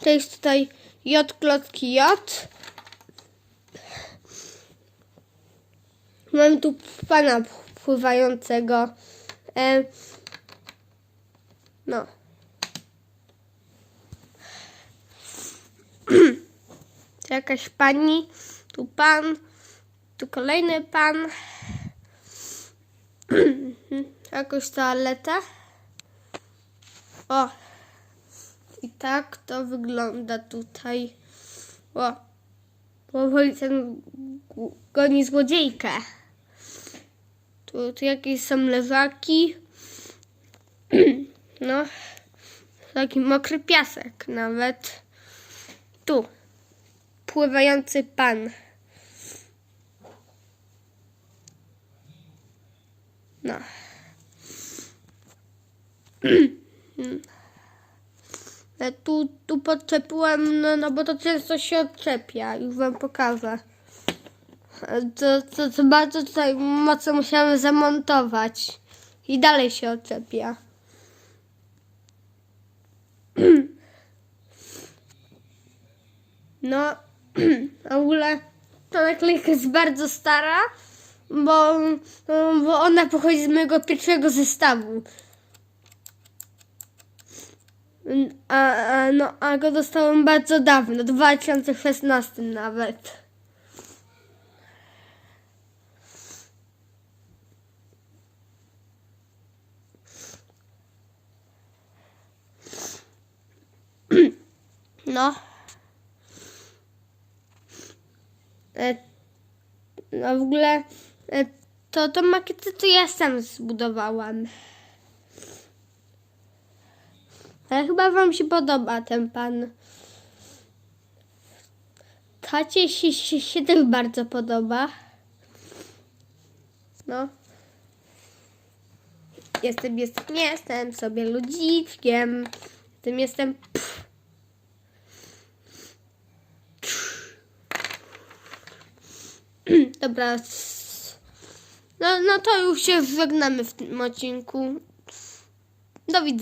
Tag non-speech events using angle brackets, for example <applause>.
To jest tutaj J klocki J. Mam tu pana pływającego. E, no. <clears throat> Jakaś pani, tu pan, tu kolejny pan. <clears throat> Jakąś toaletę. O, i tak to wygląda tutaj. O, policjant gu- goni złodziejkę. Tu, tu jakieś są leżaki. <clears throat> No, taki mokry piasek nawet. Tu, pływający pan. No. E, <clears throat> Tu, tu podczepiłem, no, no bo to często się odczepia. Już wam pokażę. E, To, to, to bardzo tutaj mocno musiałem zamontować. I dalej się odczepia. <clears throat> No, w <clears throat> ogóle ta naklejka jest bardzo stara, bo, bo ona pochodzi z mojego pierwszego zestawu. A, a, no, a go dostałem bardzo dawno, w 2016 nawet. No. E, no w ogóle e, to, to makietę to ja sam zbudowałam. Ale chyba wam się podoba ten pan. Tacie się, się, się też bardzo podoba. No. Jestem, jestem, jestem sobie ludziczkiem. Tym jestem. <clears throat> Dobra. No, no to już się żegnamy w tym odcinku. Do widzenia.